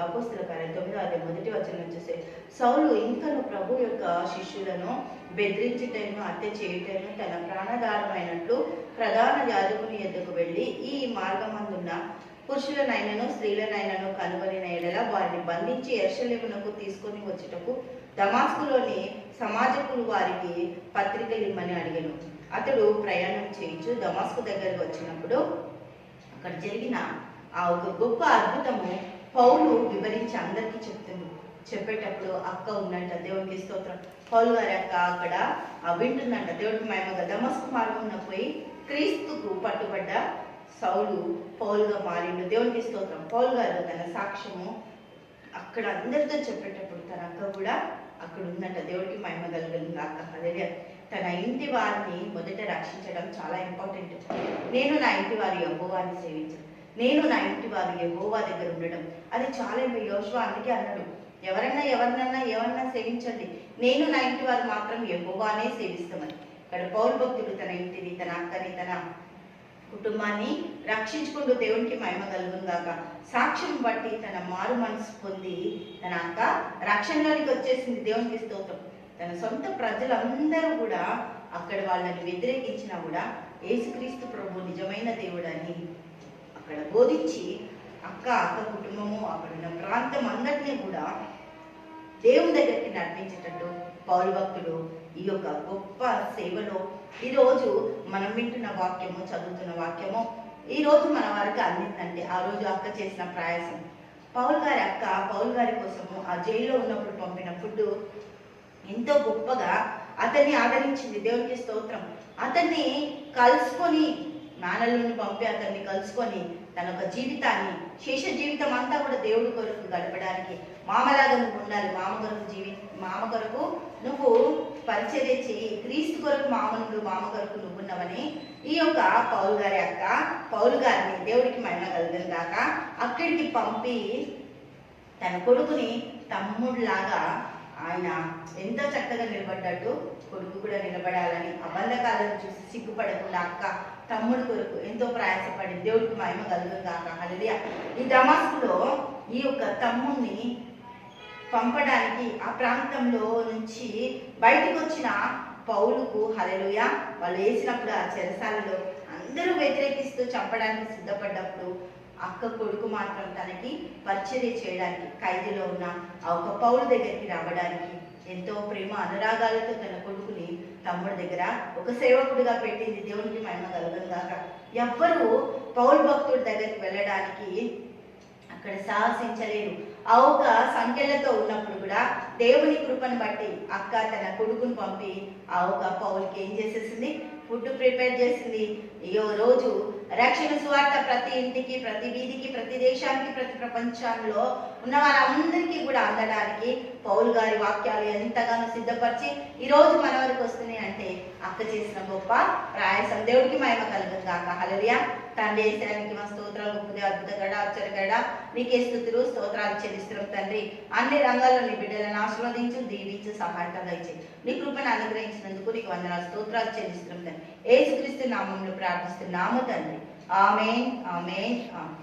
అపోస్తుల కార్యం తొమ్మిదో అదే మొదటి వచనం వచ్చేసి సౌలు ఇంకను ప్రభు యొక్క శిష్యులను బెదిరించుటను హత్య చేయటను తన ప్రాణధారమైనట్లు ప్రధాన యాజకుని ఎద్దకు వెళ్ళి ఈ మార్గమందున్న పురుషులనైనను స్త్రీలనైనను కనుగొనిన ఎడల వారిని బంధించి ఎర్షలేమునకు తీసుకొని వచ్చుటకు దమాస్కులోని సమాజకులు వారికి పత్రికలు ఇమ్మని అడిగాను. అతడు ప్రయాణం చేయించు దమాస్కు దగ్గరకు వచ్చినప్పుడు అక్కడ జరిగిన ఆ ఒక గొప్ప అద్భుతము పౌలు వివరించి అందరికీ చెప్తుంది చెప్పేటప్పుడు అక్క ఉన్నట్ట దేవునికి స్తోత్రం. పౌలు గారి అక్క అక్కడ ఆ వింటుందంట దేవుడికి మేమగా దమస్కు మార్గంలో పోయి క్రీస్తుకు పట్టుబడ్డ సౌలు పౌలుగా మారిండు. దేవునికి స్తోత్రం. పౌలు గారు తన సాక్ష్యము అక్కడ అందరితో చెప్పేటప్పుడు తన అక్క కూడా అక్కడ ఉందంట దేవుడికి మహిమ కలిగింది అక్క అదే తన ఇంటి వారిని మొదట రక్షించడం చాలా ఇంపార్టెంట్. నేను నా ఇంటి వారి అబ్బవారిని సేవించను. నేను నా ఇంటి వారు యహోవా దగ్గర ఉండడం అది చాలా యోశువ అందుకే అన్నాడు. ఎవరన్నా ఎవరినన్నా ఎవరన్నా సేవించండి. నేను నా ఇంటి వారు మాత్రం యహోవానే సేవిస్తామని. ఇక్కడ పౌరు భక్తుడు తన ఇంటిని తన అక్కని తన కుటుంబాన్ని రక్షించుకుంటూ దేవునికి మహిమ కలుగుందాక సాక్ష్యం బట్టి తన మారు మనసు పొంది తన అక్క రక్షణలోనికి వచ్చేసింది దేవునికి స్తోత్రం. తన సొంత ప్రజలందరూ కూడా అక్కడ వాళ్ళని వ్యతిరేకించినా కూడా యేసుక్రీస్తు ప్రభు నిజమైన దేవుడని అక్కడ బోధించి అక్క అక్క కుటుంబము అక్కడ ఉన్న ప్రాంతం అందరినీ కూడా దేవుని దగ్గరికి నడిపించేటట్టు పౌరు భక్తుడు ఈ యొక్క గొప్ప సేవలో ఈరోజు మనం వింటున్న వాక్యము చదువుతున్న వాక్యము ఈరోజు మన వారికి అందిందంటే ఆ రోజు అక్క చేసిన ప్రయాసం. పౌల్ గారి అక్క పౌల్ గారి కోసము ఆ జైల్లో ఉన్నప్పుడు పంపిన ఫుడ్ ఎంతో గొప్పగా అతన్ని ఆదరించింది. దేవునికి స్తోత్రం. అతన్ని కలుసుకొని నాన్నలను పంపి అతన్ని కలుసుకొని తన యొక్క జీవితాన్ని శేష జీవితం అంతా కూడా దేవుడి కొరకు గడపడానికి మామలాగా నువ్వు ఉండాలి. మామ కొరకు జీవి మామ కొరకు నువ్వు పరిచర్య చేయి. క్రీస్తు కొరకు మామనుడు మామ కొరకు నువ్వు ఈ యొక్క పౌలు గారి అక్క పౌలు గారిని దేవుడికి మరణ కలిగిన దాకా అక్కడికి పంపి తన కొడుకుని తమ్ముడిలాగా ఆయన ఎంతో చక్కగా నిలబడ్డట్టు కొడుకు కూడా నిలబడాలని అబంధకాలను చూసి సిగ్గుపడకుండా అక్క తమ్ముడు కొరకు ఎంతో ప్రయాసపడి దేవుడికి మహిమ కలుగును కాక హల్లెలూయా. ఈ దమాస్కులో ఈ యొక్క తమ్ముడిని పంపడానికి ఆ ప్రాంతంలో నుంచి బయటకు వచ్చిన పౌలుకు హలలుయ వాళ్ళు వేసినప్పుడు ఆ చెరసాలలో అందరూ వ్యతిరేకిస్తూ చంపడానికి సిద్ధపడ్డప్పుడు అక్క కొడుకు మాత్రం తనకి పరిచర్య చేయడానికి ఖైదీలో ఉన్న ఆ ఒక పౌలు దగ్గరికి రావడానికి ఎంతో ప్రేమ అనురాగాలతో తన కొడుకుని తమ్ముడి దగ్గర ఒక సేవకుడిగా పెట్టింది. దేవునికి మహిమ కలుగుందాక ఎవ్వరూ పౌలు భక్తుడి దగ్గరికి వెళ్ళడానికి అక్కడ సాహసించలేరు. ఆ ఒక సంఖ్యలతో ఉన్నప్పుడు కూడా దేవుని కృపను బట్టి అక్క తన కొడుకుని పంపి ఆ ఒక పౌలకి ఏం చేసేసింది? ఫుడ్ ప్రిపేర్ చేసింది. అయ్యో రోజు రక్షణ సువార్త ప్రతి ఇంటికి ప్రతి వీధికి ప్రతి దేశానికి ప్రతి ప్రపంచంలో ఉన్న వారందరికీ కూడా అందడానికి పౌలు గారి వాక్యాలు ఎంతగానో సిద్ధపరిచి ఈ రోజు మన వరకు వస్తున్నాయి అంటే అక్క చేసిన గొప్ప ప్రయాసం దేవుడికి మహిమ కలుగుతుంది కాక హలరియా తండ్రి వేసానికి మా స్తోత్రాలు గొప్పది అద్భుత గడ అక్షర నీకే స్థుతులు స్తోత్రాలు చెల్లిస్తున్నాం తండ్రి. అన్ని రంగాల్లో నీ బిడ్డలను ఆశీర్వదించు దీవించు సహాయతగా ఇచ్చి నీ కృపను అనుగ్రహించినందుకు నీకు వందనాలు స్తోత్రాలు చెల్లిస్తున్నాం తండ్రి. ఏసుక్రీస్తు నామంలో ప్రార్థిస్తున్నాము తండ్రి. ఆమెన్ ఆమెన్ ఆమె